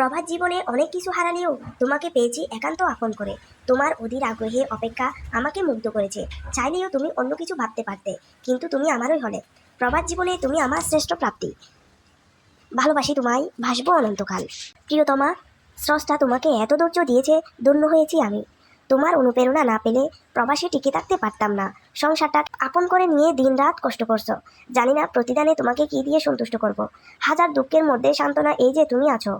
প্রভাত জীবনে অনেক কিছু হারালেও তোমাকে পেয়েছি একান্ত আপন করে। তোমার অধীর আগ্রহে অপেক্ষা আমাকে মুগ্ধ করেছে। চাইলেও তুমি অন্য কিছু ভাবতে পারতে, কিন্তু তুমি আমারই হলে। প্রভাত জীবনে তুমি আমার শ্রেষ্ঠ প্রাপ্তি। ভালোবাসি তোমায়, ভাসবো অনন্তকাল। প্রিয়তমা, স্রষ্টা তোমাকে এত ধৈর্য দিয়েছে, ধন্য হয়েছি আমি। তোমার অনুপ্রেরণা না পেলে প্রবাসে টিকে থাকতে পারতাম না। সংসারটা আপন করে নিয়ে দিনরাত কষ্ট করছ। জানি না প্রতিদানে তোমাকে কি দিয়ে সন্তুষ্ট করব। হাজার দুঃখের মধ্যে সান্ত্বনা এই যে তুমি আছো।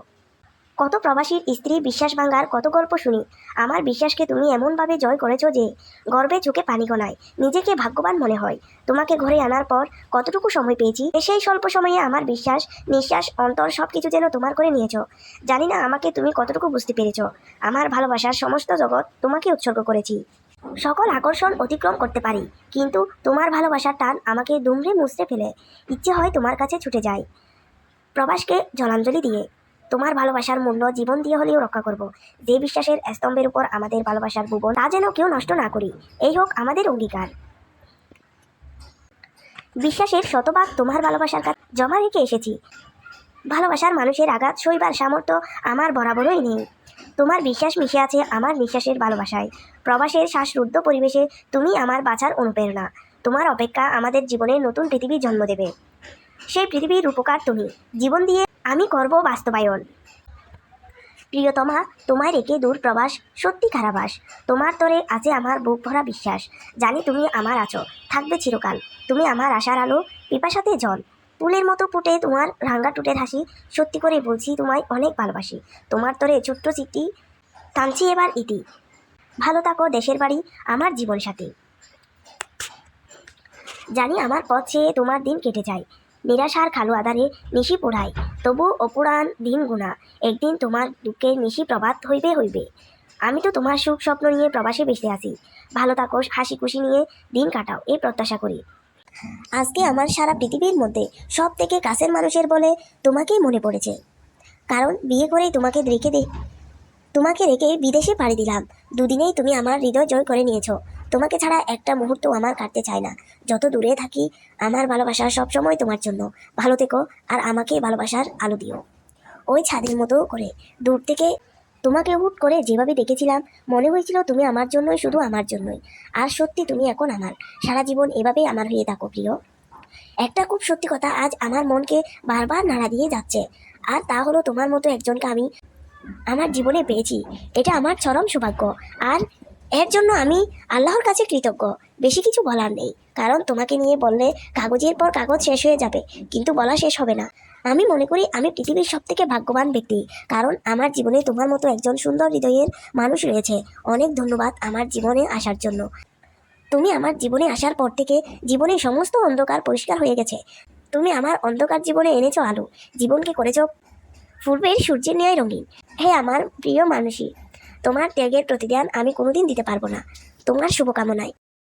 কত প্রবাসীর স্ত্রী বিশ্বাস ভাঙার কত গল্প শুনি। আমার বিশ্বাসকে তুমি এমনভাবে জয় করেছ যে, গর্বে চোখে পানি গনায়, নিজেকে ভাগ্যবান মনে হয়। তোমাকে ঘরে আনার পর কতটুকু সময় পেয়েছি সেই স্বল্প সময়ে আমার বিশ্বাস, নিঃশ্বাস, অন্তর সব কিছু যেন তোমার করে নিয়েছো। জানি না আমাকে তুমি কতটুকু বুঝতে পেরেছ। আমার ভালোবাসার সমস্ত জগৎ তোমাকে উৎসর্গ করেছি। সকল আকর্ষণ অতিক্রম করতে পারি, কিন্তু তোমার ভালোবাসার টান আমাকে দুমড়ে মুচড়ে ফেলে। ইচ্ছে হয় তোমার কাছে ছুটে যায় প্রবাসকে জলাঞ্জলি দিয়ে। তোমার ভালোবাসার মূল্য জীবন দিয়ে হলেও রক্ষা করব। যে বিশ্বাসের স্তম্ভের উপর আমাদের ভালোবাসার ভুবন, তা যেন কেউ নষ্ট না করি। এই হোক আমাদের অঙ্গীকার। বিশ্বাসের শতভাগ তোমার ভালোবাসার কাছে জমা রেখে এসেছি। ভালোবাসার মানুষের আঘাত সইবার সামর্থ্য আমার বরাবরই নেই। তোমার বিশ্বাস মিশে আছে আমার নিঃশ্বাসের ভালোবাসায়। প্রবাসের শ্বাসরুদ্ধ পরিবেশে তুমি আমার বাঁচার অনুপ্রেরণা। তোমার অপেক্ষা আমাদের জীবনে নতুন পৃথিবী জন্ম দেবে। সেই পৃথিবীর উপকার তুমি। জীবন দিয়ে আমি করব বাস্তবায়ন। প্রিয়তমা, তোমায় রেখে দূর প্রবাস সত্যি খারাপাস তোমার তরে আছে আমার বুক ভরা বিশ্বাস। জানি তুমি আমার আছো, থাকবে চিরকাল। তুমি আমার আশার আলো, পিপাসাতে জল ফুলের মতো ফুটে তোমার রাঙ্গা টুটের হাসি। সত্যি করে বলছি, তোমায় অনেক ভালোবাসি। তোমার তরে ছোট্ট চিঠি টানছি এবার ইতি। ভালো থাকো দেশের বাড়ি, আমার জীবন সাথী। জানি আমার পথ চেয়ে তোমার দিন কেটে যায়। নিরাশার খালু আধারে নিশি পোড়ায়। তবু অপুরাণ দিন গুণা, একদিন তোমার দুঃখের নিশি প্রভাত হইবে হইবে। আমি তো তোমার সুখ স্বপ্ন নিয়ে প্রবাসে বেঁচে আছি। ভালো থাকো, হাসি খুশি নিয়ে দিন কাটাও, এই প্রত্যাশা করি। আজকে আমার সারা পৃথিবীর মধ্যে সব থেকে কাছের মানুষের বলে তোমাকেই মনে পড়েছে। কারণ বিয়ে করেই তোমাকে রেখে দে তোমাকে রেখে বিদেশে পাড়ি দিলাম। দুদিনেই তুমি আমার হৃদয় জয় করে নিয়েছো। তোমাকে ছাড়া একটা মুহূর্ত আমার কাটতে চায় না। যত দূরে থাকি, আমার ভালোবাসা সবসময় তোমার জন্য। ভালো থেকো আর আমাকে ভালোবাসার আলো দিও। ওই ছাদের মতো করে দূর থেকে তোমাকে হুট করে যেভাবে দেখেছিলাম, মনে হয়েছিল তুমি আমার জন্যই শুধু আমার জন্যই। আর সত্যি তুমি এখন আমার। সারা জীবন এভাবেই আমার হয়ে থাকো, প্রিয়। একটা খুব সত্যি কথা আজ আমার মনকে বারবার নাড়া দিয়ে যাচ্ছে। আর তা হলো তোমার মতো একজনকে আমি আমার জীবনে পেয়েছি। এটা আমার চরম সৌভাগ্য। আর এর জন্য আমি আল্লাহর কাছে কৃতজ্ঞ। বেশি কিছু বলার নেই। কারণ তোমাকে নিয়ে বললে কাগজের পর কাগজ শেষ হয়ে যাবে, কিন্তু বলা শেষ হবে না। আমি মনে করি আমি পৃথিবীর সব থেকে ভাগ্যবান ব্যক্তি, কারণ আমার জীবনে তোমার মতো একজন সুন্দর হৃদয়ের মানুষ রয়েছে। অনেক ধন্যবাদ আমার জীবনে আসার জন্য। তুমি আমার জীবনে আসার পর থেকে জীবনের সমস্ত অন্ধকার পরিষ্কার হয়ে গেছে। তুমি আমার অন্ধকার জীবনে এনেছো আলো। জীবনকে করেছ পূর্বের সূর্যের ন্যায় রঙিন। হে আমার প্রিয় মানুষই তোমার ত্যাগের প্রতিদান আমি কোনোদিন দিতে পারব না। তোমার শুভকামনায়।